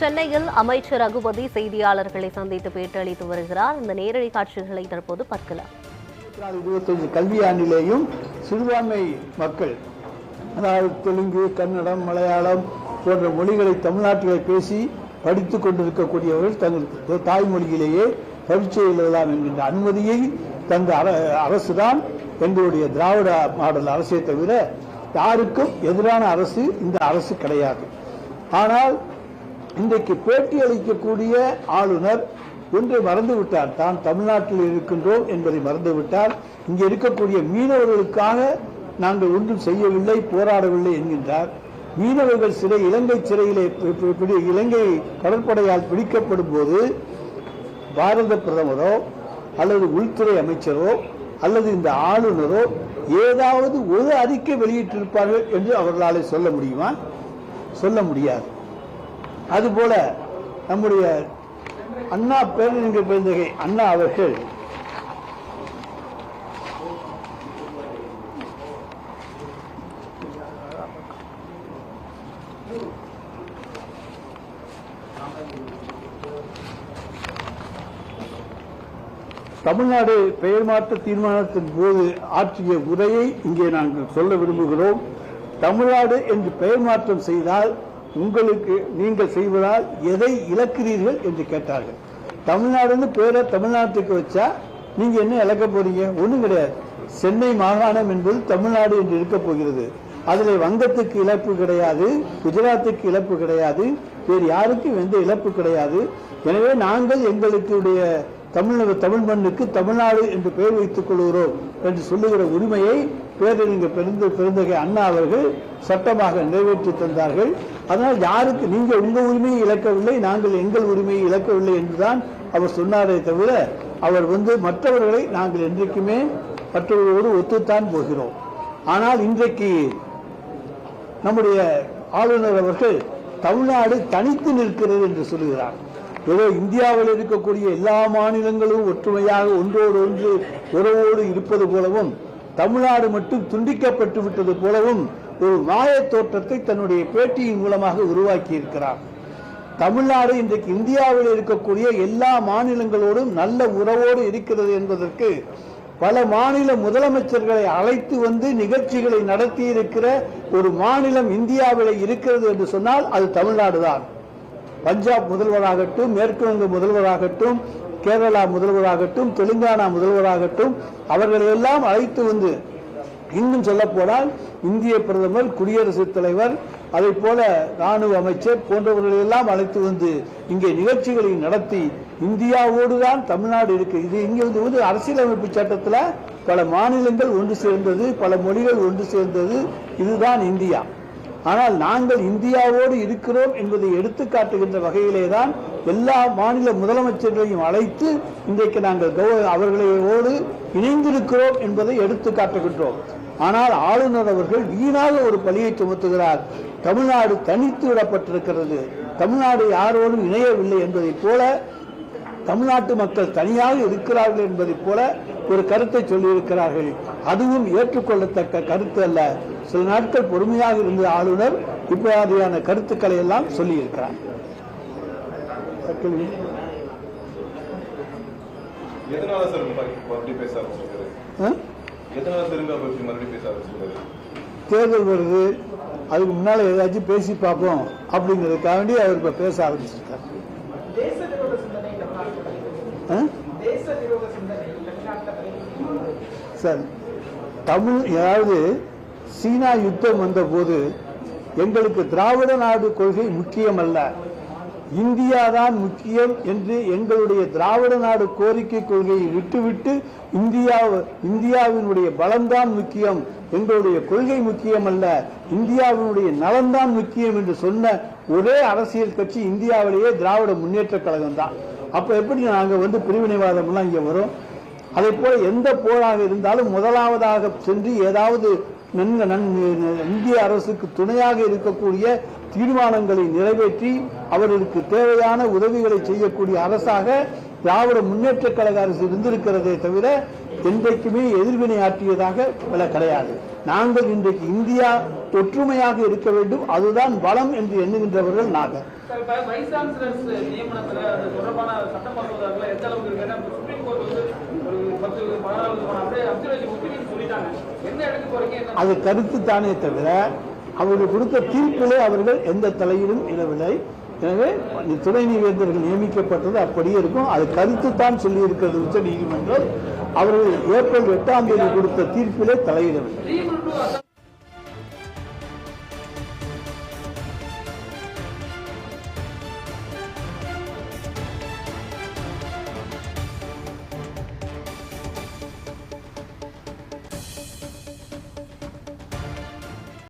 சென்னையில் அமைச்சர் ரகுபதி செய்தியாளர்களை சந்தித்து பேட்டியளித்து வருகிறார். இந்த நேரடி காட்சிகளை தற்போது பார்க்கலாம். இருபத்தஞ்சு கல்வியாண்டிலேயும் சிறுபான்மை மக்கள் அதாவது தெலுங்கு கன்னடம் மலையாளம் போன்ற மொழிகளை தமிழ்நாட்டிலே பேசி படித்து கொண்டிருக்கக்கூடியவர்கள் தங்கள் தாய்மொழியிலேயே பரீட்சை எழுதலாம் என்கின்ற அனுமதியை தந்த அர- அரசுதான் எங்களுடைய திராவிட மாடல் அரசை தவிர யாருக்கும் எதிரான அரசு இந்த அரசு கிடையாது. ஆனால் இன்றைக்கு பேட்டி அளிக்கக்கூடிய ஆளுநர் ஒன்றை மறந்துவிட்டார். தான் தமிழ்நாட்டில் இருக்கின்றோம் என்பதை மறந்துவிட்டார். இங்கே இருக்கக்கூடிய மீனவர்களுக்காக நாங்கள் ஒன்றும் செய்யவில்லை போராடவில்லை என்கின்றார். மீனவர்கள் சிறை இலங்கை சிறையிலே இலங்கை கடற்படையால் பிடிக்கப்படும் போது பாரத பிரதமரோ அல்லது உள்துறை அமைச்சரோ அல்லது இந்த ஆளுநரோ ஏதாவது ஒரு அறிக்கை வெளியிட்டிருப்பார்கள் என்று அவர்களாலே சொல்ல முடியுமா? சொல்ல முடியாது. அதுபோல நம்முடைய அண்ணா பேரறிஞர் பெருந்தகை அண்ணா அவர்கள் தமிழ்நாடு பெயர் மாற்ற தீர்மானத்தின் போது ஆற்றிய உரையை இங்கே நாங்கள் சொல்ல விரும்புகிறோம். தமிழ்நாடு என்று பெயர் மாற்றம் செய்தால் உங்களுக்கு நீங்கள் செய்வதால் எதை இழக்கிறீர்கள் என்று கேட்டார்கள். தமிழ்நாடுன்னு பேரை தமிழ்நாட்டுக்கு வச்சா நீங்க என்ன இழக்க போறீங்க? ஒண்ணும் கிடையாது. சென்னை மாகாணம் என்பது தமிழ்நாடு என்று இருக்க போகிறது. அதில் வங்கத்துக்கு இழப்பு கிடையாது குஜராத்துக்கு இழப்பு கிடையாது வேறு யாருக்கும் எந்த இழப்பு கிடையாது. எனவே நாங்கள் எங்களுடைய தமிழக தமிழ் மண்ணுக்கு தமிழ்நாடு என்று பெயர் வைத்துக் கொள்கிறோம் என்று சொல்லுகிற உரிமையை பேரறிஞர் பெருந்த பெருந்தகை அண்ணா அவர்கள் சட்டமாக நிறைவேற்றி தந்தார்கள். அதனால் யாருக்கு நீங்க உங்க உரிமையை இழக்கவில்லை நாங்கள் எங்கள் உரிமையை இழக்கவில்லை என்றுதான் அவர் சொன்னாரே தவிர அவர் வந்து மற்றவர்களை நாங்கள் என்றைக்குமே மற்றவர்களோடு ஒத்துத்தான் போகிறோம். ஆனால் இன்றைக்கு நம்முடைய ஆளுநர் அவர்கள் தமிழ்நாடு தனித்து நிற்கிறது என்று சொல்லுகிறார் ஏதோ இந்தியாவில் இருக்கக்கூடிய எல்லா மாநிலங்களும் ஒற்றுமையாக ஒன்றோடு ஒன்று உறவோடு இருப்பது போலவும் தமிழ்நாடு மட்டும் துண்டிக்கப்பட்டு விட்டது போலவும் ஒரு மாயத் தோற்றத்தை தன்னுடைய பேட்டியின் மூலமாக உருவாக்கி இருக்கிறார். தமிழ்நாடு இன்றைக்கு இந்தியாவில் இருக்கக்கூடிய எல்லா மாநிலங்களோடும் நல்ல உறவோடு இருக்கிறது என்பதற்கு பல மாநில முதலமைச்சர்களை அழைத்து வந்து நிகழ்ச்சிகளை நடத்தி இருக்கிற ஒரு மாநிலம் இந்தியாவில் இருக்கிறது என்று சொன்னால் அது தமிழ்நாடு தான் பஞ்சாப் முதல்வராகட்டும் மேற்கு வங்க முதல்வராகட்டும் கேரளா முதல்வராகட்டும் தெலுங்கானா முதல்வராகட்டும் அவர்களை எல்லாம் அழைத்து வந்து இன்னும் சொல்ல போனால் இந்திய பிரதமர் குடியரசுத் தலைவர் அதை போல ராணுவ அமைச்சர் போன்றவர்களை எல்லாம் அழைத்து வந்து இங்கே நிகழ்ச்சிகளை நடத்தி இந்தியாவோடு தான் தமிழ்நாடு இருக்கு. இது இங்கே வந்து வந்து அரசியலமைப்பு சட்டத்தில் பல மாநிலங்கள் ஒன்று சேர்ந்தது பல மொழிகள் ஒன்று சேர்ந்தது. இதுதான் இந்தியா. ஆனால் நாங்கள் இந்தியாவோடு இருக்கிறோம் என்பதை எடுத்து காட்டுகின்ற வகையிலே தான் எல்லா மாநில முதலமைச்சர்களையும் அழைத்து இன்றைக்கு நாங்கள் கௌ- அவர்களோடு இணைந்திருக்கிறோம் என்பதை எடுத்து காட்டுகின்றோம். ஆனால் ஆளுநர் அவர்கள் வீணாக ஒரு பழியை சுமத்துகிறார். தமிழ்நாடு தனித்து விடப்பட்டிருக்கிறது. தமிழ்நாடு யாரோடும் இணையவில்லை என்பதைப் போல தமிழ்நாட்டு மக்கள் தனியாக இருக்கிறார்கள் என்பதைப் போல ஒரு கருத்தை சொல்லியிருக்கிறார்கள். அதுவும் ஏற்றுக்கொள்ளத்தக்க கருத்து அல்ல. சில நாட்கள் பொறுமையாக இருந்த ஆளுநர் இப்படியான கருத்துக்களை எல்லாம் சொல்லியிருக்கிறார்? எதனால சார் மறுபடியும் பேச? எதனால திரும்ப அவர் இப்படி மறுபடியும் பேச ஆரம்பிச்சிருக்காரு? தேர்தல் வருது அதுக்கு முன்னால ஏதாச்சும் பேசி பார்ப்போம் அப்படிங்கிறதுக்காக வேண்டி அவர் இப்ப பேச ஆரம்பிச்சிருக்கார். சரி தமிழ் அதாவது சீனா யுத்தம் வந்தபோது எங்களுக்கு திராவிட நாடு கொள்கை முக்கியம் இந்தியாதான் இந்தியா தான் முக்கியம் என்று எங்களுடைய திராவிட நாடு கோரிக்கை கொள்கையை விட்டுவிட்டு இந்தியா இந்தியாவினுடைய பலம்தான் முக்கியம் எங்களுடைய கொள்கை முக்கியம் அல்ல இந்தியாவினுடைய நலன்தான் முக்கியம் என்று சொன்ன ஒரே அரசியல் கட்சி இந்தியாவிலேயே திராவிட முன்னேற்ற கழகம் தான். அப்போ எப்படி நாங்க வந்து பிரிவினைவாதம்லாம் இங்கே வரும்? அதே போல எந்த போராக இருந்தாலும் முதலாவதாக சென்று ஏதாவது நன்கு நன் இந்திய அரசுக்கு துணையாக இருக்கக்கூடிய தீர்மானங்களை நிறைவேற்றி அவர்களுக்கு தேவையான உதவிகளை செய்யக்கூடிய அரசாக திராவிட முன்னேற்ற கழக அரசு இருந்திருக்கிறதே தவிர என்றைக்குமே எதிர்வினை ஆற்றியதாக வில கிடையாது. நாங்கள் இன்றைக்கு இந்தியா ஒற்றுமையாக இருக்க வேண்டும். அதுதான் பலம் என்று எண்ணுகின்றவர்கள் நாங்கள். அது கருத்து தானே தவிர அவர்கள் கொடுத்த தீர்ப்பிலே அவர்கள் எந்த தலையிலும் இடவில்லை எனவே துணை நீதிபதிகள் நியமிக்கப்பட்டது அப்படியே இருக்கும். அது கருத்து தான் சொல்லியிருக்கிறது உச்ச நீதிமன்றம் அவர்கள் ஏப்ரல் எட்டாம் தேதி கொடுத்த தீர்ப்பிலே தலையிடவில்லை.